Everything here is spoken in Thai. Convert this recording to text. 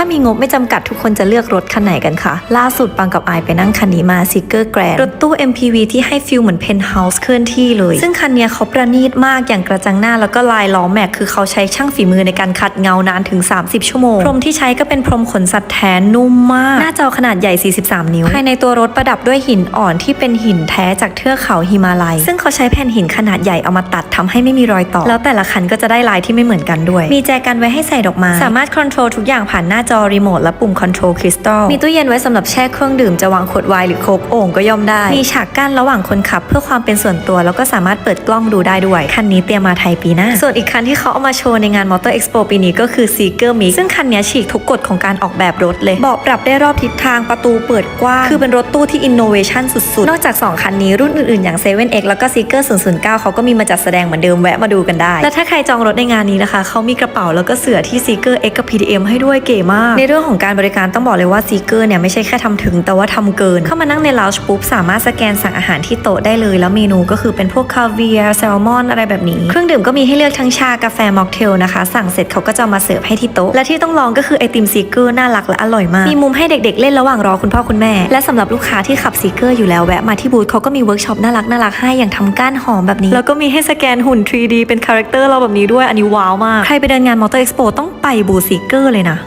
ถ้ามีงบไม่จำกัดทุกคนจะเลือกรถคันไหนกันคะล่าสุดปังกับไอไปนั่งคันนี้มาซิกเกอร์แกรนรถตู้ MPV ที่ให้ฟิลเหมือนเพนท์เฮาส์เคลื่อนที่เลย ซึ่งคันนี้เขาประณีตมากอย่างกระจังหน้าแล้วก็ลายล้อแม็กคือเขาใช้ช่างฝีมือในการขัดเงานานถึง 30 ชั่วโมง พรมที่ใช้ก็เป็นพรมขนสัตว์แท้นุ่มมาก หน้าจอขนาดใหญ่ 43 นิ้ว ภายในตัวรถประดับด้วยหินอ่อนที่เป็นหินแท้จากเทือกเขาฮิมาลัย ซึ่งเขาใช้แผ่นหินขนาดใหญ่เอามาตัดทำให้ไม่มีรอยต่อ แล้วแต่ละคันก็จะได้ลายที่ไม่เหมือนกันด้วย มีแจกันไว้ให้ใส่ดอกไม้สามารถคอนโทรลทุกอย่างผ่านหน้าจอรีโมทและปุ่มคอนโทรลคริสตัลมีตู้เย็นไว้สำหรับแช่เครื่องดื่มจะวางขวดไวน์หรือโคกโอ่งก็ย่อมได้ มีฉากกั้นระหว่างคนขับ เพื่อความเป็นส่วนตัวแล้วก็สามารถเปิดกล้องดูได้ด้วย คันนี้เตรียมมาไทยปีหน้า ส่วนอีกคันที่เขาเอามาโชว์ในงานมอเตอร์เอ็กซ์โปปีนี้ก็คือ Seeker Mix ซึ่งคันนี้ฉีกทุกกฎของการออกแบบรถเลยเบาะปรับได้รอบทิศทางประตูเปิดกว้างคือเป็นรถตู้ที่อินโนเวชันสุดๆ นอกจาก 2 คันนี้รุ่นอื่นๆ อย่าง 7X แล้วก็ Seeker 009 เขาก็มีมาจัดแสดงเหมือนเดิมแวะมาดูกันได้ และถ้าใครจองรถในงานนี้นะคะเขามีกระเป๋าแล้วก็เสือที่ Seeker X กับ PDM ให้ด้วยเก๋มากในเรื่องของการบริการต้องบอกเลยว่า Seeker เนี่ยไม่ใช่แค่ทำถึงแต่ว่าทำเกิน เข้ามานั่งในลาวช์ปุ๊บสามารถสแกนสั่งอาหารที่โต๊ะได้เลย แล้วเมนูก็คือเป็นพวกคาเวียร์แซลมอนอะไรแบบนี้ เครื่องดื่มก็มีให้เลือกทั้งชากาแฟม็อกเทลนะคะ สั่งเสร็จเขาก็จะมาเสิร์ฟให้ที่โต๊ะและที่ต้องลองก็คือไอติมซีเกอร์น่ารักและอร่อยมากมีมุมให้เด็กๆ เล่นระหว่างรอคุณพ่อคุณแม่ และสำหรับลูกค้าที่ขับซีเกอร์อยู่แล้วแวะมาที่บูธเขาก็มีเวิร์กช็อปน่ารักน่ารักให้อย่างทำก้านหอมแบบนี้ แล้วก็มีให้สแกนหุ่น 3D เป็นคาแรคเตอร์เราแบบนี้ด้วยอันนี้ว้าวมากใครไปเดินงานมอเตอร์เอ็กซ์โปต้องไปบูธซีเกอร์เลยนะ